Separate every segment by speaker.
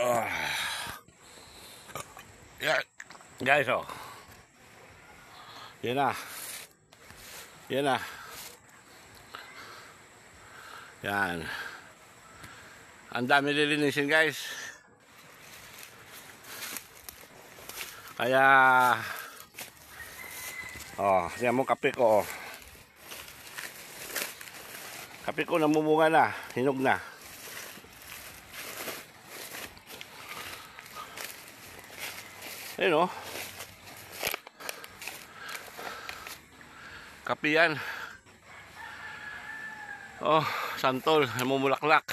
Speaker 1: Ah. Yan. Guys, oh. Yan na. Yan na. Yan. Ang dami lilinisin, guys. Kaya, oh, yan mo kape ko, oh. Kape ko namumunga na, hinog na. Ayun. Kape yan. Oh, santol, namumulaklak.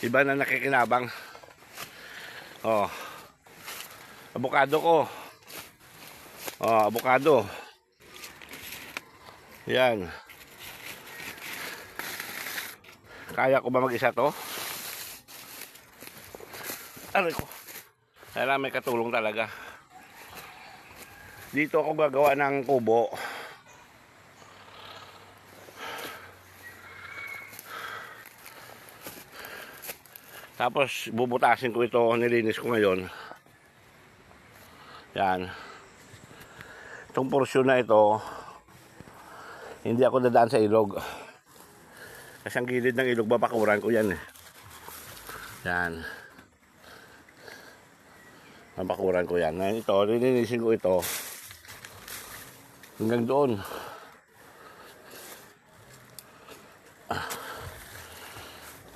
Speaker 1: Iba na nakikinabang. Oh. Abukado ko. Oh, abukado. Yan. Kaya ko ba mag-isa to? Aray ko. Kailangan may katulong talaga. Dito ako gagawa ng kubo. Tapos bubutasin ko ito, nilinis ko ngayon. Yan. Itong porsyon na ito, hindi ako dadaan sa ilog. Kasi ang gilid ng ilog, babakuran ko yan eh. Yan. Babakuran ko yan. Ngayon ito, nilinisin ko ito. Hanggang doon. Ah.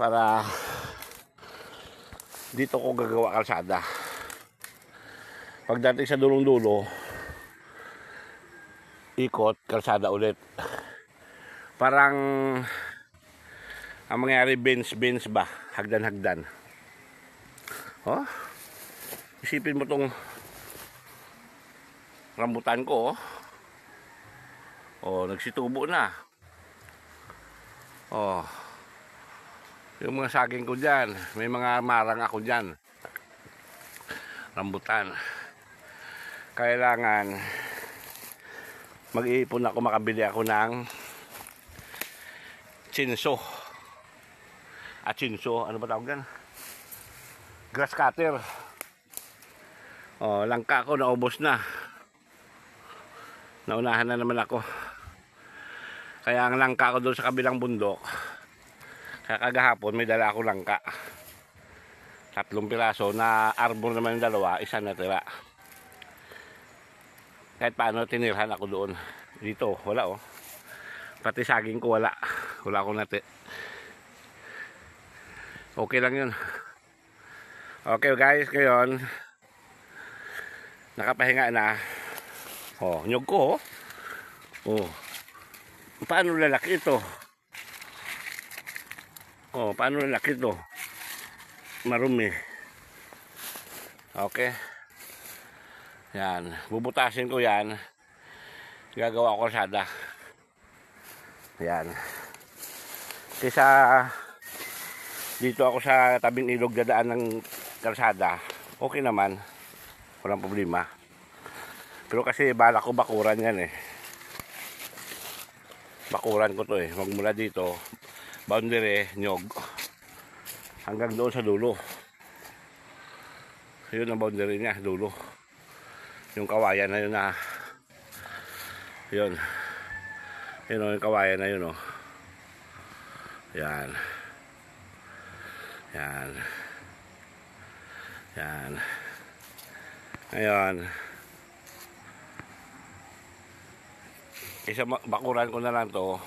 Speaker 1: Para dito ko gagawa kalsada. Pagdating sa dulong-dulo, ikot, kalsada ulit. Parang ang mangyari bench-bench ba? Hagdan-hagdan. Oh, isipin mo tong rambutan ko, oh. Oh, nagsitubo na. Oh. Yung mga saging ko dyan, may mga marang ako dyan. Rambutan. Kailangan mag-iipon ako, makabili ako ng chinso. At chinso, ano ba tawag yan? Grass cutter. Oh, langka ko, naubos na. Naunahan na naman ako. Kaya ang langka ko doon sa kabilang bundok, kakagahapon may dala ako langka. Tatlong piraso na arbor naman yung dalawa, isa na tira. Kahit paano tinirhan ako doon. Dito, wala oh. Pati saging ko wala. Wala akong nati. Okay lang yun. Okay guys, ngayon nakapahinga na. Oh, nyog ko oh. Oh. Paano lalaki ito? Oh, paano lalaki ito? Marumi. Okay. Yan. Bubutasin ko yan. Gagawa ko sada. Yan. Kaysa dito ako sa tabing ilog dadaan ng kalsada. Okay naman. Walang problema. Pero kasi bala ko bakuran yan eh. Bakuran ko to eh. Magmula dito, boundary, nyog. Hanggang doon sa dulo. Yun ang boundary niya, dulo. Yung kawayan na yun na. Yun. Yun o, yung kawayan na yun o. Yan. Yan. Yan. Ngayon. isa bakuran ko na lang to.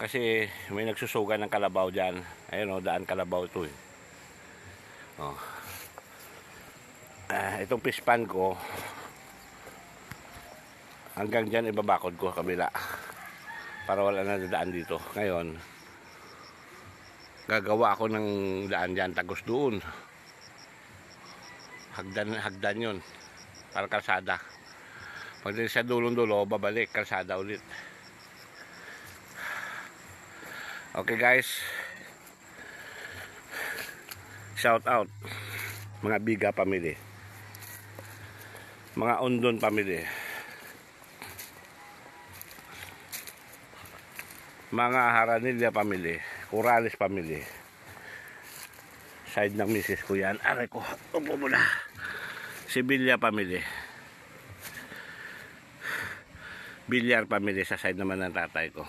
Speaker 1: Kasi may nagsusugan ng kalabaw dyan. Ayun o daan kalabaw to eh. Oh. ah, itong pispan ko hanggang dyan ibabakod ko kabila para wala na daan dito. Ngayon gagawa ako ng daan dyan tagos doon hagdan hagdan yun para kalsada pag sa dulong-dulo, babalik, kalsada ulit. Okay guys. Shout out. Mga Biga family. Mga Ondon family. Mga Haranilla family, Corrales family. Side ng misis ko yan. Aray ko, upo muna. Sibilya family. Bilyar family sa side naman ng tatay ko.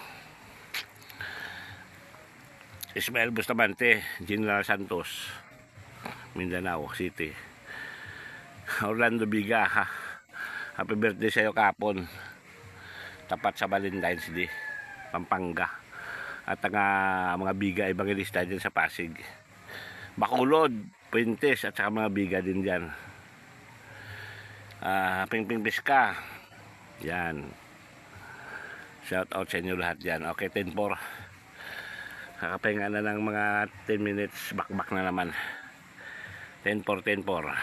Speaker 1: Ismael Bustamante, General Santos, Mindanao City. Orlando Biga, ha? Happy birthday sa iyo kapon. Tapat sa Valentine's Day, Pampanga. At ang ah, mga biga evangelista dyan sa Pasig. Bakulod, Puentes at saka mga biga din dyan. Ah, Pingping Biska. Yan. Shout out sa inyo lahat dyan. Okay, 10-4. Kakapahinga na ng mga 10 minutes. Bakbak na naman. 10-4, 10-4.